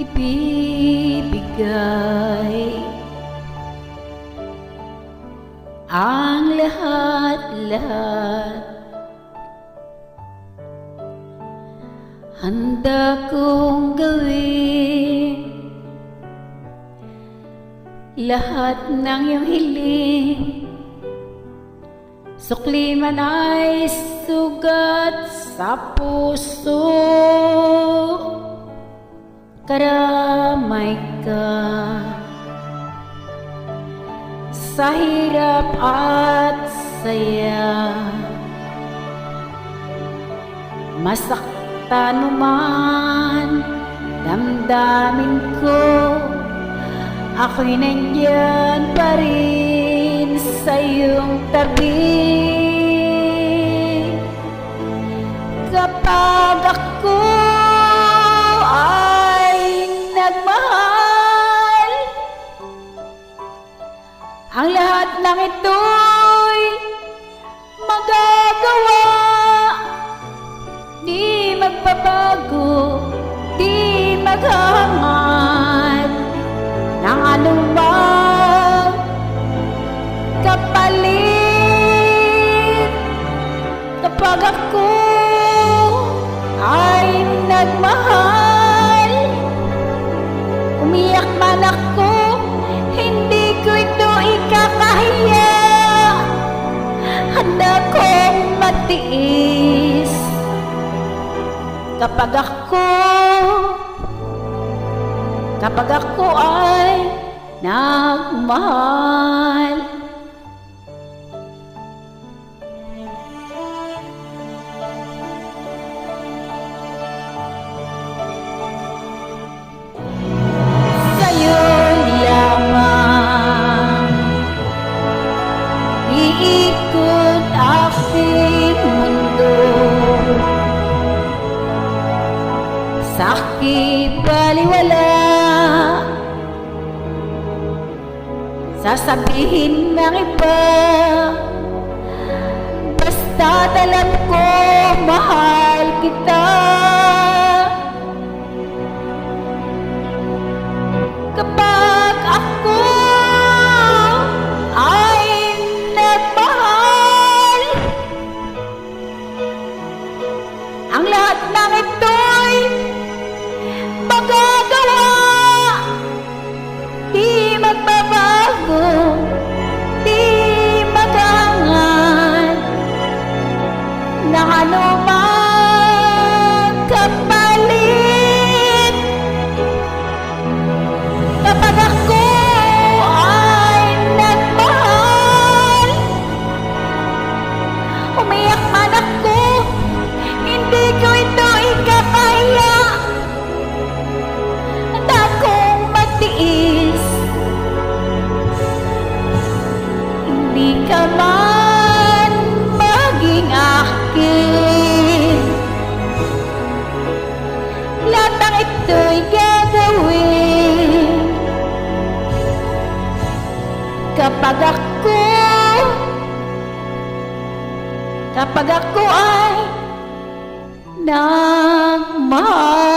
ibibigay ang lahat-lahat. Handa kong gawin lahat ng iyong hiling. Sukli man ay sugat sa puso. Karamay ka sa hirap at saya. Masaktan man damdamin ko Ako'y nandyan pa rin sa iyong tabi Kapag Ang lahat ng ito'y magagawa. Di magbabago, di maghahangad ng anumang kapalit. Kapag ako kapag ako kapag ako ay nagmahal. Sakit baliwala? Sasabihin ng iba Basta alam ko Kapag ako Kapag ako ay nagmahal